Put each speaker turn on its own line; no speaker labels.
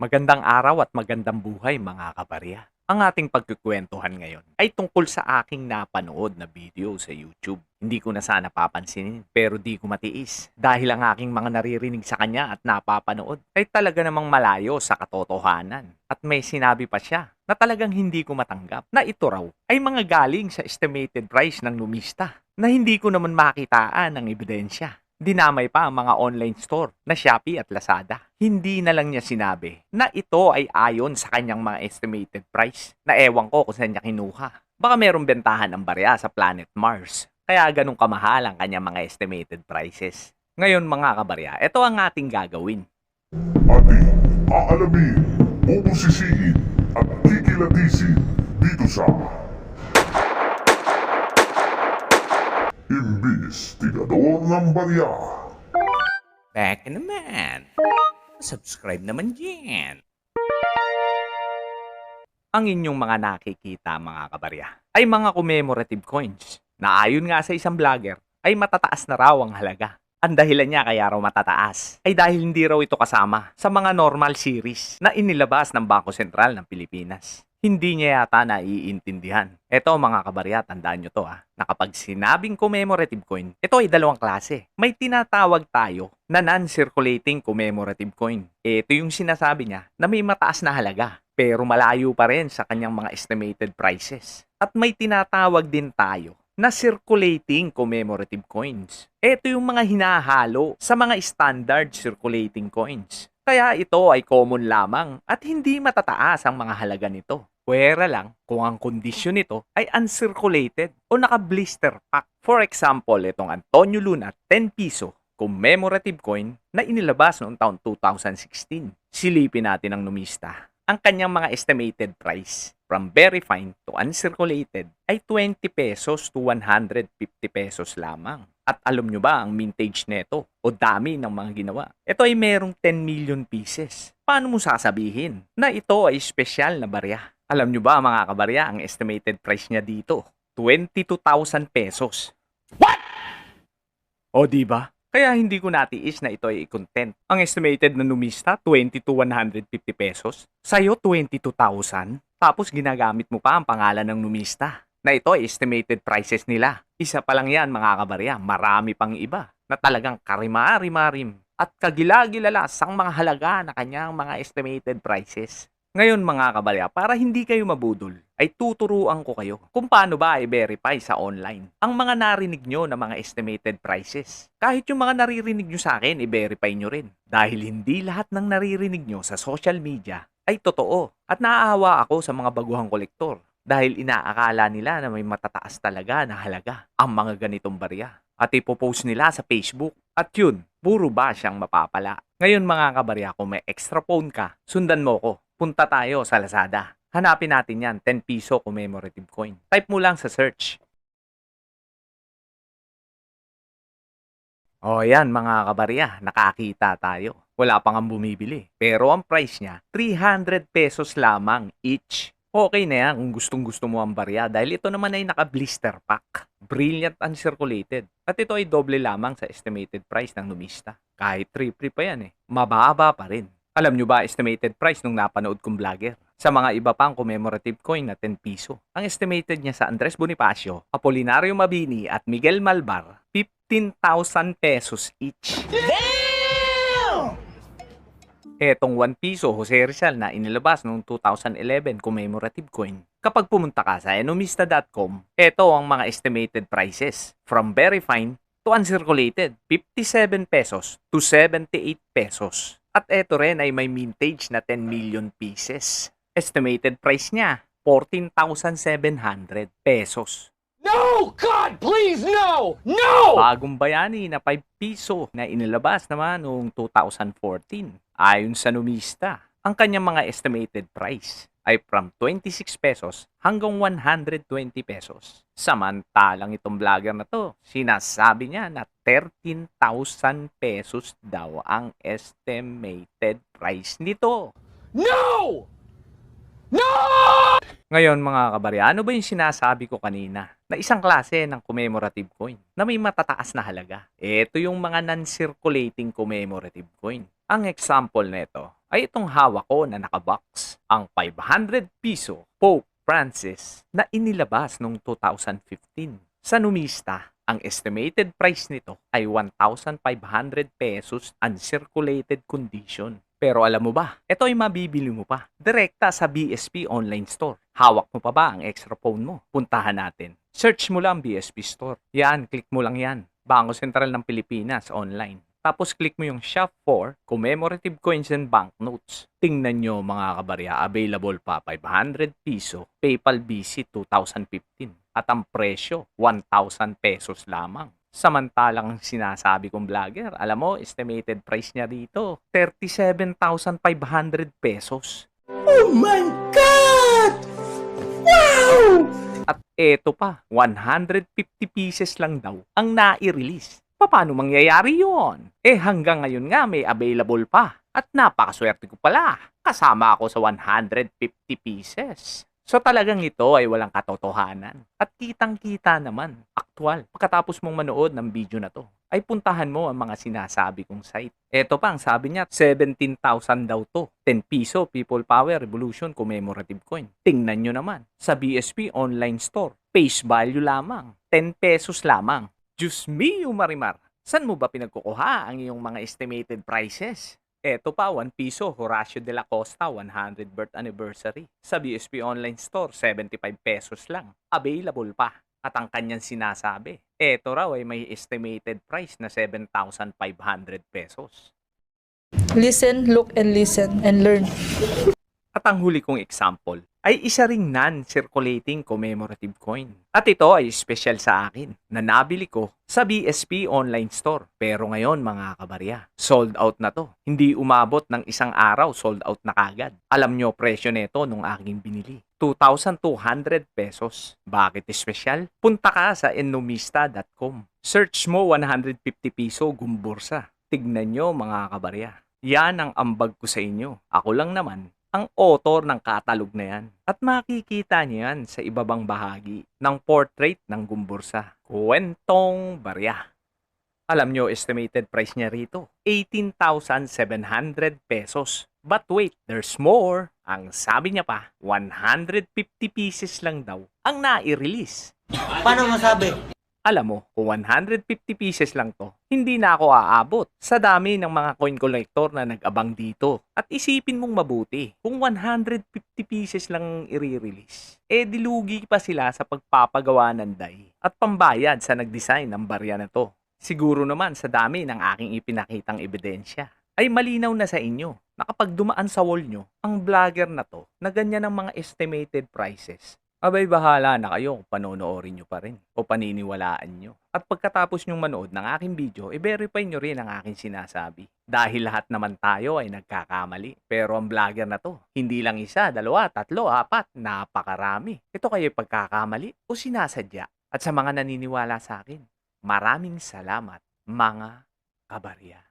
Magandang araw at magandang buhay mga kabarya. Ang ating pagkukwentuhan ngayon ay tungkol sa aking napanood na video sa YouTube. Hindi ko na sana papansinin pero di ko matiis dahil ang aking mga naririnig sa kanya at napapanood ay talaga namang malayo sa katotohanan. At may sinabi pa siya na talagang hindi ko matanggap na ito raw ay mga galing sa estimated price ng lumista na hindi ko naman makitaan ng ebidensya. Dinamay pa ang mga online store na Shopee at Lazada. Hindi na lang niya sinabi na ito ay ayon sa kanyang mga estimated price na ewan ko kung saan niya kinuha. Baka merong bentahan ang barya sa planet Mars. Kaya ganun kamahal ang kanyang mga estimated prices. Ngayon mga kabarya, ito ang ating gagawin.
Ating aalamin, bubusisiin at kikilatisin dito sa Imbestigador ng Barya.
Back naman. Subscribe naman dyan. Ang inyong mga nakikita mga kabarya ay mga commemorative coins na ayon nga sa isang vlogger ay matataas na raw ang halaga. Ang dahilan niya kaya raw matataas ay dahil hindi raw ito kasama sa mga normal series na inilabas ng Bangko Sentral ng Pilipinas. Hindi niya yata naiintindihan. Ito mga kabarya, tandaan nyo to ah, na kapag sinabing commemorative coin, ito ay dalawang klase. May tinatawag tayo na non-circulating commemorative coin. Ito yung sinasabi niya na may mataas na halaga pero malayo pa rin sa kanyang mga estimated prices. At may tinatawag din tayo na circulating commemorative coins. Ito yung mga hinahalo sa mga standard circulating coins. Kaya ito ay common lamang at hindi matataas ang mga halaga nito. Pwera lang kung ang kondisyon nito ay uncirculated o naka-blister pack. For example, itong Antonio Luna 10 piso commemorative coin na inilabas noong taon 2016. Silipin natin ang numista. Ang kanyang mga estimated price from very fine to uncirculated ay 20 pesos to 150 pesos lamang. At alam nyo ba ang mintage neto o dami ng mga ginawa? Ito ay merong 10 million pieces. Paano mo sasabihin na ito ay special na barya? Alam nyo ba mga kabarya ang estimated price niya dito? 22,000 pesos. What? O di ba? Kaya hindi ko natiis na ito ay i-content. Ang estimated na numista, 20 to 150 pesos. Sa'yo, 22,000. Tapos ginagamit mo pa ang pangalan ng numista. Na ito ay estimated prices nila. Isa pa lang yan mga kabarya, marami pang iba na talagang karimari-marim at kagila-gilalas ang mga halaga na kanyang mga estimated prices. Ngayon mga kabarya, para hindi kayo mabudol, ay tuturuan ko kayo kung paano ba i-verify sa online ang mga narinig nyo na mga estimated prices. Kahit yung mga naririnig nyo sa akin, i-verify nyo rin. Dahil hindi lahat ng naririnig nyo sa social media ay totoo. At naaawa ako sa mga baguhang kolektor dahil inaakala nila na may matataas talaga na halaga ang mga ganitong barya. At ipopost nila sa Facebook. At yun, puro ba siyang mapapala. Ngayon mga kabarya, kung may extra phone ka, sundan mo ko. Punta tayo sa Lazada. Hanapin natin yan, 10 piso commemorative coin. Type mo lang sa search. O yan mga kabarya, nakakita tayo. Wala pang ang bumibili. Pero ang price niya, 300 pesos lamang each. Okay na yan kung gustong gusto mo ang barya dahil ito naman ay naka-blister pack. Brilliant uncirculated. At ito ay doble lamang sa estimated price ng numista. Kahit 3 pa yan eh. Mababa pa rin. Alam nyo ba estimated price nung napanood kong vlogger? Sa mga iba pang commemorative coin na 10 piso. Ang estimated niya sa Andres Bonifacio, Apolinario Mabini at Miguel Malbar, 15,000 pesos each. Etong 1 piso Jose Rizal na inilabas noong 2011 commemorative coin. Kapag pumunta ka sa enomista.com, ito ang mga estimated prices from very fine to uncirculated, 57 pesos to 78 pesos. At ito rin ay may mintage na 10 million pieces. Estimated price niya, 14,700 pesos.
No! God, please, no! No!
Bagong bayani na 5 piso na inilabas naman noong 2014. Ayon sa numista, ang kanyang mga estimated price ay from 26 pesos hanggang 120 pesos. Samantalang itong vlogger na to, sinasabi niya na 13,000 pesos daw ang estimated price nito.
No!
Ngayon mga kabarya, ano ba yung sinasabi ko kanina? Na isang klase ng commemorative coin na may matataas na halaga. Ito yung mga non-circulating commemorative coin. Ang example nito ay itong hawak ko na nakabox. Ang 500 piso Pope Francis na inilabas noong 2015. Sa numista, ang estimated price nito ay 1,500 pesos uncirculated condition. Pero alam mo ba, ito ay mabibili mo pa. Direkta sa BSP online store. Hawak mo pa ba ang extra phone mo? Puntahan natin. Search mo lang BSP store. Yan, click mo lang yan. Bangko Sentral ng Pilipinas online. Tapos click mo yung Shop for Commemorative Coins and Banknotes. Tingnan nyo mga kabarya, available pa 500 piso, PayPal BC 2015. At ang presyo, 1,000 pesos lamang. Samantalang sinasabi kong vlogger, alam mo, estimated price niya dito, 37,500 pesos.
Oh my God! Wow!
At eto pa, 150 pieces lang daw ang nai-release. Paano mangyayari yon? Eh hanggang ngayon nga may available pa. At napakaswerte ko pala. Kasama ako sa 150 pieces. So talagang ito ay walang katotohanan. At kitang-kita naman, aktwal. Pagkatapos mong manood ng video na to, ay puntahan mo ang mga sinasabi kong site. Ito pa, ang sabi niya, 17,000 daw to. 10 piso People Power Revolution commemorative coin. Tingnan nyo naman, sa BSP online store, face value lamang, 10 pesos lamang. Diyos me, Marimar, saan mo ba pinagkukuha ang iyong mga estimated prices? Eto pa, 1 piso, Horacio de la Costa, 100 birth anniversary. Sa BSP Online Store, 75 pesos lang. Available pa. At ang kanyang sinasabi, eto raw ay may estimated price na 7,500 pesos.
Listen, look, and listen, and learn.
At ang huli kong example ay isa ring non-circulating commemorative coin. At ito ay special sa akin na nabili ko sa BSP online store. Pero ngayon mga kabarya, sold out na to. Hindi umabot ng isang araw, sold out na kagad. Alam nyo presyo nito nung aking binili. 2,200 pesos. Bakit special? Punta ka sa enomista.com. Search mo 150 piso gumbursa. Tignan nyo mga kabarya. Yan ang ambag ko sa inyo. Ako lang naman ang author ng katalog na yan. At makikita niyo yan sa ibabang bahagi ng portrait ng gumbursa. Kwentong barya. Alam nyo, estimated price niya rito, 18,700 pesos. But wait, there's more. Ang sabi niya pa, 150 pieces lang daw ang nai-release.
Paano masabi?
Alam mo, kung 150 pieces lang to, hindi na ako aabot sa dami ng mga coin collector na nag-abang dito. At isipin mong mabuti, kung 150 pieces lang i-release, eh dilugi pa sila sa pagpapagawa ng die at pambayad sa nag-design ng barya na to. Siguro naman sa dami ng aking ipinakitang ebidensya, ay malinaw na sa inyo na kapag dumaan sa wall nyo, ang vlogger na to na ganyan ang mga estimated prices, Abay bahala na kayo kung panonoorin nyo pa rin o paniniwalaan nyo. At pagkatapos nyong manood ng aking video, i-verify nyo rin ang aking sinasabi. Dahil lahat naman tayo ay nagkakamali. Pero ang vlogger na to, hindi lang isa, dalawa, tatlo, apat, napakarami. Ito kayo pagkakamali o sinasadya. At sa mga naniniwala sa akin, maraming salamat mga kabarya.